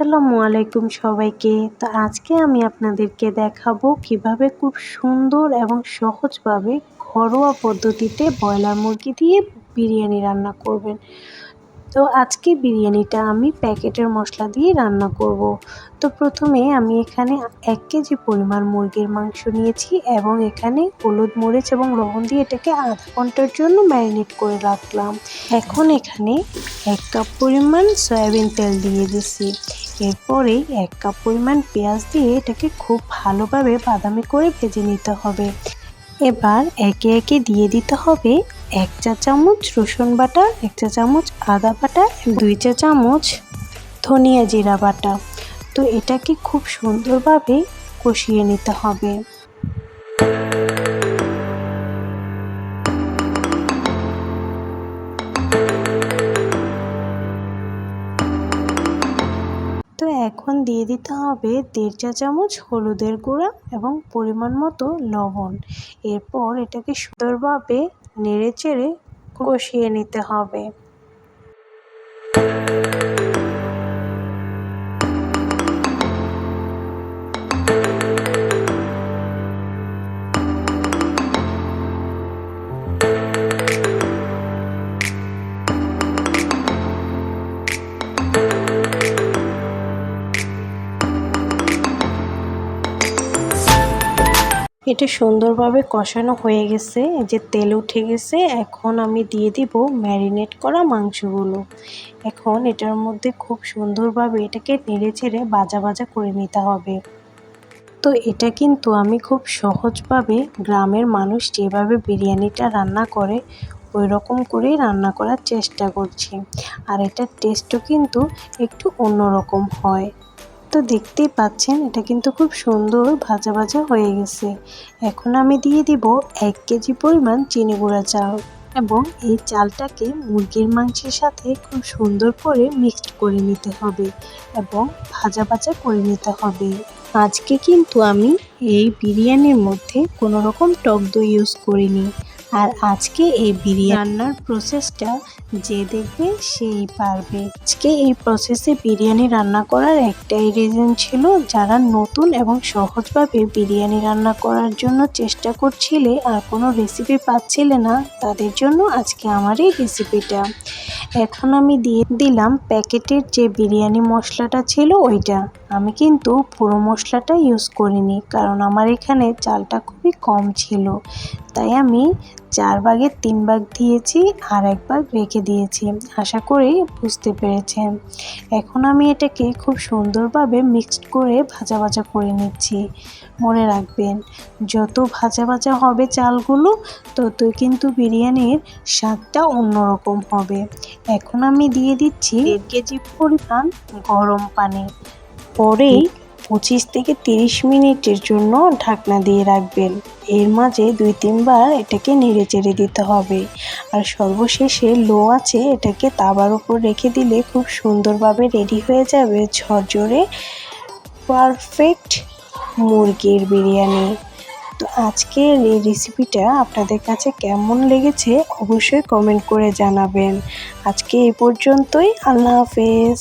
আসসালামু আলাইকুম সবাইকে। তো আজকে আমি আপনাদেরকে দেখাবো কীভাবে খুব সুন্দর এবং সহজভাবে ঘরোয়া পদ্ধতিতে ব্রয়লার মুরগি দিয়ে বিরিয়ানি রান্না করবেন। তো আজকে বিরিয়ানিটা আমি প্যাকেটের মশলা দিয়ে রান্না করব। তো প্রথমে আমি এখানে এক কেজি পরিমাণ মুরগির মাংস নিয়েছি এবং এখানে হলুদ মরিচ এবং লবণ দিয়ে এটাকে আধা ঘণ্টার জন্য ম্যারিনেট করে রাখলাম। এখন এখানে এক কাপ পরিমাণ সয়াবিন তেল দিয়ে দিছি। এরপরে এক কাপ পরিমাণ পেঁয়াজ দিয়ে এটাকে খুব ভালোভাবে বাদামি করে ভেজে নিতে হবে। এবার একে একে দিয়ে দিতে হবে এক চা চামচ রসুন বাটা, এক চা চামচ আদা বাটা, দুই চা চামচ ধনিয়া জিরা বাটা। তো এটাকে খুব সুন্দরভাবে কষিয়ে নিতে হবে। এখন দিয়ে দিতে হবে দেড় চা চামচ হলুদের গুঁড়া এবং পরিমাণ মতো লবণ। এরপর এটাকে সুন্দরভাবে নেড়ে চেড়ে কষিয়ে নিতে হবে। এটা সুন্দরভাবে কষানো হয়ে গেছে। যে তেল উঠে গেছে, এখন আমি দিয়ে দিব ম্যারিনেট করা মাংসগুলো। এখন এটার মধ্যে খুব সুন্দরভাবে এটাকে নেড়ে ছেড়ে বাজা বাজা করে নিতে হবে। তো এটা কিন্তু আমি খুব সহজভাবে গ্রামের মানুষ যেভাবে বিরিয়ানিটা রান্না করে ওই রকম করেই রান্না করার চেষ্টা করছি। আর এটার টেস্টও কিন্তু একটু অন্যরকম হয়। তো দেখতেই পাচ্ছেন, এটা কিন্তু খুব সুন্দর ভাজা ভাজা হয়ে গেছে। এখন আমি দিয়ে দিব এক কেজি পরিমাণ চিনি গুঁড়া চাল এবং এই চালটাকে মুরগির মাংসের সাথে খুব সুন্দর করে মিক্সড করে নিতে হবে এবং ভাজা ভাজা করে নিতে হবে। আজকে কিন্তু আমি এই বিরিয়ানির মধ্যে কোনো রকম টক দই ইউজ করিনি। আর আজকে এই বিরিয়ানি রান্নার প্রসেসটা যে দেখবে সেই পারবে। আজকে এই প্রসেসে বিরিয়ানি রান্না করার একটাই রিজন ছিল যারা নতুন এবং সহজভাবে বিরিয়ানি রান্না করার জন্য চেষ্টা করছিলে আর কোনো রেসিপি পাচ্ছিলে না, তাদের জন্য আজকে আমার এই রেসিপিটা এখন আমি দিয়ে দিলাম প্যাকেটের যে বিরিয়ানি মশলাটা ছিল ওইটা। আমি কিন্তু পুরো মশলাটা ইউজ করিনি, কারণ আমার এখানে চালটা খুবই কম ছিল। তাই আমি চার ভাগের তিন ভাগ দিয়েছি আর এক ভাগ রেখে দিয়েছি, আশা করি বুঝতে পেরেছেন। এখন আমি এটাকে খুব সুন্দরভাবে মিক্সড করে ভাজা ভাজা করে নিচ্ছি। মনে রাখবেন, যত ভাজা ভাজা হবে চালগুলো, ততই কিন্তু বিরিয়ানির স্বাদটা অন্যরকম হবে। এখন আমি দিয়ে দিচ্ছি দেড় কেজি পরিমাণ গরম পানি। পরেই পঁচিশ থেকে তিরিশ মিনিটের জন্য ঢাকনা দিয়ে রাখবেন। এর মাঝে দুই তিনবার এটাকে নেড়ে চেড়ে দিতে হবে। আর সর্বশেষে লো আছে এটাকে তাবার উপর রেখে দিলে খুব সুন্দরভাবে রেডি হয়ে যাবে ঝরঝরে পারফেক্ট মুরগির বিরিয়ানি। তো আজকের এই রেসিপিটা আপনাদের কাছে কেমন লেগেছে অবশ্যই কমেন্ট করে জানাবেন। আজকে এ পর্যন্তই, আল্লাহ হাফেজ।